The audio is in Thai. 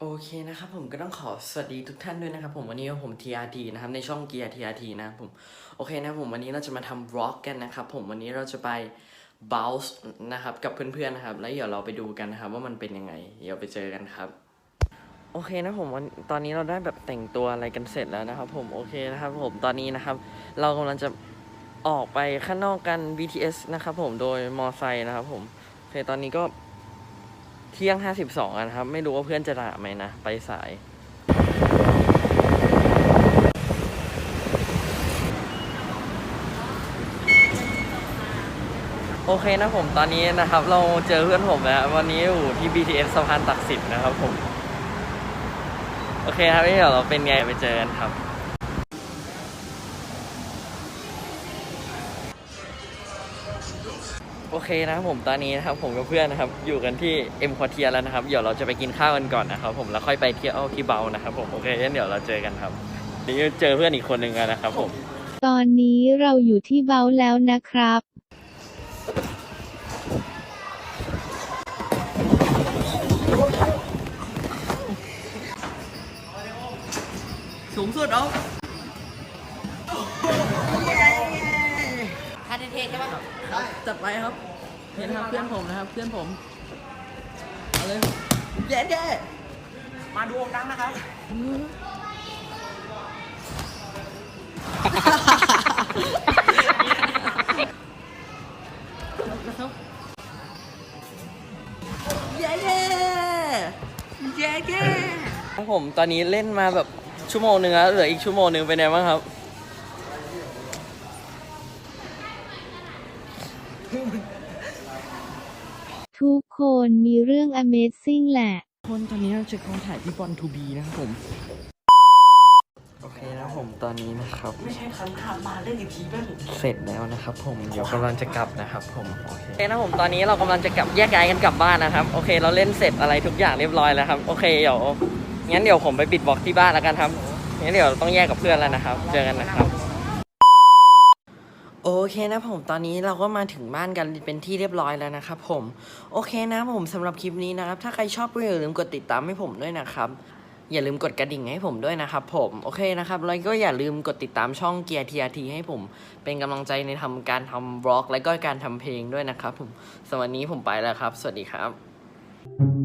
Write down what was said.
โอเคนะครับผมก็ต้องขอสวัสดีทุกท่านด้วยนะครับผมวันนี้ผม TRT นะครับในช่องเกียร์ TRT นะผมโอเคนะผมวันนี้เราจะมาทำ vlog กันนะครับผมวันนี้เราจะไป bounce นะครับกับเพื่อนๆนะครับแล้วเดี๋ยวเราไปดูกันนะครับว่ามันเป็นยังไงเดี๋ยวไปเจอกันครับโอเคนะผมวันตอนนี้เราได้แบบแต่งตัวอะไรกันเสร็จแล้วนะครับผมโอเคนะครับผมตอนนี้นะครับเรากำลังจะออกไปข้างนอกกัน BTS นะครับผมโดยมอไซค์นะครับผมโอเคตอนนี้ก็ เที่ยง 52นะครับ ไม่รู้ว่าเพื่อนจะด่าไหมนะ ไปสาย โอเคนะผมตอนนี้นะครับ เราเจอเพื่อนผมแล้ว วันนี้อยู่ที่ BTS สะพานตักสินนะครับผม โอเคครับเดี๋ยวเราเป็นไงไปเจอกันครับ โอเคนะครับผมตอนนี้นะครับผมกับเพื่อนนะครับ อยู่กันที่เอ็มควอเทียแล้วนะครับ เดี๋ยวเราจะไปกินข้าวกันก่อนนะครับ ผมแล้วค่อยไปเที่ยวที่เบานะครับผมโอเคงั้นเดี๋ยวเราเจอกันครับเดี๋ยวเจอเพื่อนอีกคนหนึ่งกันนะครับ ผม ตอนนี้เราอยู่ที่เบาแล้วนะครับ สูงสุดเอาคา เทเทใช่ปะครับจัดไปครับเห็นครับเพื่อนผมนะครับเพื่อนผมเอาเลยเย้เย้มาดูองค์ดังนะครับนะครับเย้เย้เย้เย้ครับผมตอนนี้เล่นมาแบบชั่วโมงหนึ่งแล้วเหลืออีกชั่วโมงหนึ่งเป็นไงบ้างครับ ทุกคนมีเรื่อง Amazing แหละ คนตอนนี้เราจะกำลังถ่ายพี่บอลทูบีนะครับผม โอเคนะครับผมตอนนี้นะครับ ไม่ใช่ครั้งหน้ามาเล่นอีกทีบ้างเสร็จแล้วนะครับผม เดี๋ยวกำลังจะกลับนะครับผมโอเคนะผมตอนนี้เรากำลังจะกลับแยกย้ายกันกลับบ้านนะครับ โอเค เราเล่นเสร็จอะไรทุกอย่างเรียบร้อยแล้วครับ โอเคเดี๋ยวงั้นเดี๋ยวผมไปปิดบล็อกที่บ้านแล้วกันครับงั้นเดี๋ยวต้องแยกกับเพื่อนแล้วนะครับ เจอกันนะครับ โอเคนะผมตอนนี้เราก็มาถึงบ้านกันเป็นที่เรียบร้อยแล้วนะครับผม โอเคนะผมสำหรับคลิปนี้นะครับ ถ้าใครชอบก็อย่าลืมกดติดตามให้ผมด้วยนะครับอย่าลืมกดกระดิ่งให้ผมด้วยนะครับผมโอเคนะครับแล้วก็อย่าลืมกดติดตามช่องเกียร์ทีอาทีให้ผม เป็นกำลังใจในทำการทำบล็อก และก็การทำเพลงด้วยนะครับผมสำหรับวันนี้ผมไปแล้วครับ สวัสดีครับ